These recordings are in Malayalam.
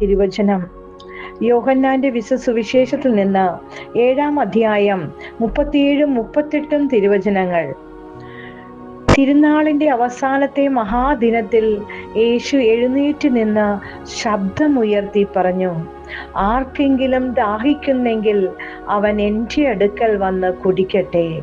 തിരുവചനം യോഹന്നാന്റെ വിശ സുവിശേഷത്തിൽ നിന്ന് ഏഴാം അധ്യായം മുപ്പത്തിയേഴും മുപ്പത്തെട്ടും തിരുവചനങ്ങൾ. തിരുനാളിന്റെ അവസാനത്തെ മഹാദിനത്തിൽ യേശു എഴുന്നേറ്റ് നിന്ന് ശബ്ദമുയർത്തി പറഞ്ഞു ആർക്കെങ്കിലും ദാഹിക്കുന്നെങ്കിൽ അവൻ എന്റെ അടുക്കൽ വന്ന് കുടിക്കട്ടെ.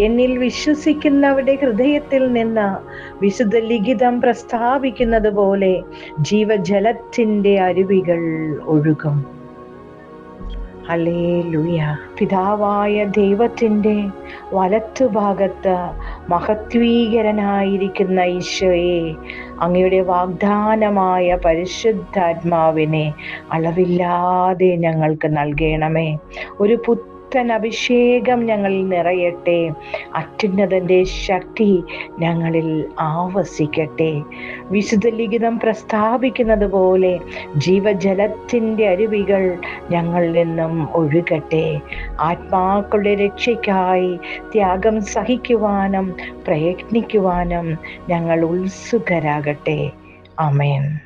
എന്നിൽ വിശ്വസിക്കുന്നവരുടെ ഹൃദയത്തിൽ നിന്ന് വിശുദ്ധ ലിഖിതം പ്രസ്താവിക്കുന്നത് പോലെ ജീവജലത്തിന്റെ അരുവികൾ ഒഴുകും. ഹല്ലേലൂയ. പിതാവായ ദൈവത്തിന്റെ വലത്തുഭാഗത്ത് മഹത്വീകരനായിരിക്കുന്ന ഈശോയെ അങ്ങയുടെ വാഗ്ദാനമായ പരിശുദ്ധാത്മാവിനെ അളവില്ലാതെ ഞങ്ങൾക്ക് നൽകണമേ. ഒരു പുത്ര അഭിഷേകം ഞങ്ങളിൽ നിറയട്ടെ. അത്യുന്നതന്റെ ശക്തി ഞങ്ങളിൽ ആവസിക്കട്ടെ. വിശുദ്ധ ലിഖിതം പ്രസ്താവിക്കുന്നത് പോലെ ജീവജലത്തിന്റെ അരുവികൾ ഞങ്ങളിൽ നിന്നും ഒഴുകട്ടെ. ആത്മാക്കളുടെ രക്ഷയ്ക്കായി ത്യാഗം സഹിക്കുവാനും പ്രയത്നിക്കുവാനും ഞങ്ങൾ ഉത്സുകരാകട്ടെ. അമേൻ